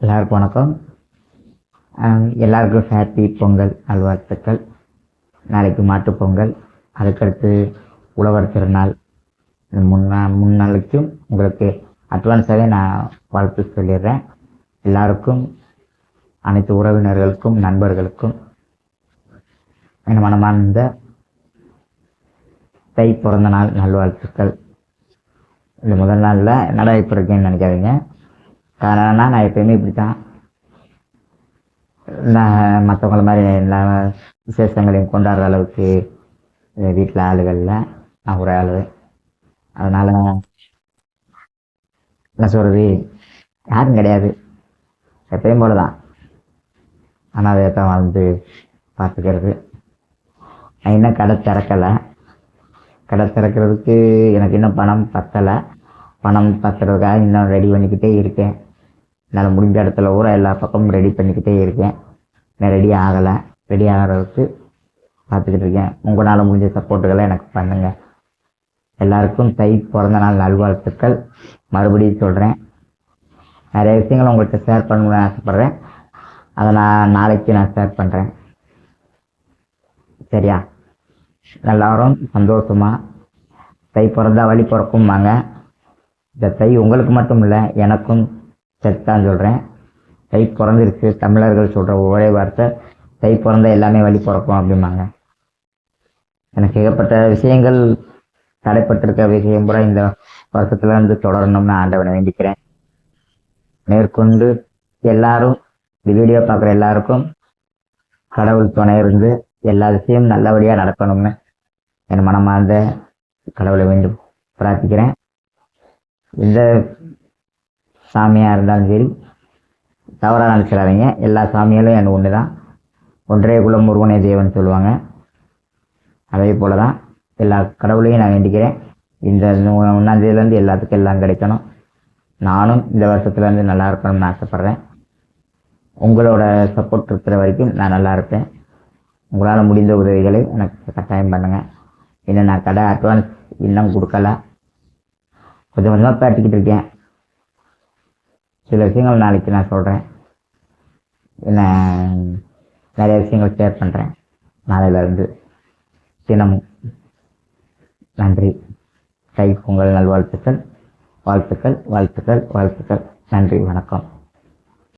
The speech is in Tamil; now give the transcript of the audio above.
எல்லாருக்கும் வணக்கம். எல்லாருக்கும் ஹாப்பி பொங்கல் நல்வாழ்த்துக்கள். நாளைக்கு மாட்டுப் பொங்கல். அதுக்கடுத்து உழவர் திருநாள். இந்த முன்னா முன்னாளுக்கும் உங்களுக்கு அட்வான்ஸாகவே நான் வாழ்த்து சொல்லிடுறேன். எல்லாருக்கும் அனைத்து உறவினர்களுக்கும் நண்பர்களுக்கும் என் மனமார்ந்த தை பிறந்த நாள் நல்வாழ்த்துக்கள். இந்த முதல் நாளில் என்னடா இப்போ இருக்கேன்னு நினைக்காதீங்க. காரணம்னா நான் எப்பயுமே இப்படி தான் நான் மற்றவங்கள மாதிரி எல்லா விசேஷங்களையும் கொண்டாடுற அளவுக்கு வீட்டில் ஆளுகளில் நான் ஒரு ஆள் அதனால் என்ன சொல்கிறது யாரும் கிடையாது. எப்பயும் போல தான் ஆனால் அதை தான் வந்து பார்த்துக்கிறது. நான் இன்னும் கடை திறக்கலை. கடை திறக்கிறதுக்கு எனக்கு இன்னும் பணம் பத்தலை. பணம் பத்துறதுக்காக இன்னும் ரெடி பண்ணிக்கிட்டே இருக்கேன். என்னால் முடிஞ்ச இடத்துல ஊற எல்லா பக்கமும் ரெடி பண்ணிக்கிட்டே இருக்கேன். நான் ரெடி ஆகலை. ரெடி ஆகிறதுக்கு பார்த்துக்கிட்டு இருக்கேன். உங்களால் முடிஞ்ச சப்போர்ட்டுகளை எனக்கு பண்ணுங்கள் எல்லாருக்கும் தை பிறந்த நாள் நல்வாழ்த்துக்கள். மறுபடியும் சொல்கிறேன் நிறைய விஷயங்களை உங்கள்கிட்ட ஷேர் பண்ணணும்னு ஆசைப்பட்றேன். அதை நான் நாளைக்கு நான் ஷேர் பண்ணுறேன் சரியா? எல்லாரும் சந்தோஷமாக தை பிறந்தா வழி பிறக்கும்பாங்க. இந்த தை உங்களுக்கு மட்டும் இல்லை எனக்கும் சேர்த்தான் சொல்கிறேன் கை பிறந்திருக்கு. தமிழர்கள் சொல்கிற ஒரே வார்த்தை கை பிறந்த எல்லாமே வழி பிறக்கும் அப்படிம்பாங்க. எனக்கு ஏகப்பட்ட விஷயங்கள் தடைப்பட்டிருக்க விஷயம் கூட இந்த வருஷத்துல இருந்து தொடரணும்னு ஆண்டவனை வேண்டிக்கிறேன். மேற்கொண்டு எல்லாரும் இந்த வீடியோ பார்க்குற எல்லாருக்கும் கடவுள் துணை இருந்து எல்லா விஷயமும் நல்லபடியாக நடக்கணும்னு என் மனமார்ந்த கடவுளை வேண்டும் பிரார்த்திக்கிறேன். இந்த சாமியாக இருந்தாலும் சரி தவறாக நினச்சிடாதீங்க எல்லா சாமியாலும் எனக்கு ஒன்று தான் ஒன்றே குலம் முருகனே தேவன் சொல்லுவாங்க. அதே போல தான் எல்லா கடவுளையும் நான் வேண்டிக்கிறேன். இந்த ஒன்றாந்தேதியிலேருந்து எல்லாத்துக்கும் எல்லாம் கிடைக்கணும். நானும் இந்த வருஷத்துலேருந்து நல்லா இருக்கணும்னு ஆசைப்பட்றேன். உங்களோட சப்போர்ட் இருக்கிற வரைக்கும் நான் நல்லா இருப்பேன். உங்களால் முடிந்த உதவிகளை எனக்கு கட்டாயம் பண்ணுங்கள் இன்னும் நான் கடை அட்வான்ஸ் இன்னும் கொடுக்கல. கொஞ்சம் கொஞ்சமாக பேட்டிக்கிட்டு இருக்கேன். சில விஷயங்கள் நாளைக்கு நான் சொல்கிறேன் என்ன நிறைய விஷயங்கள் ஷேர் பண்ணுறேன் நாளையிலேருந்து தினமும். நன்றி. தை பொங்கல் நல்வாழ்த்துக்கள். வாழ்த்துக்கள் வாழ்த்துக்கள் வாழ்த்துக்கள். நன்றி வணக்கம்.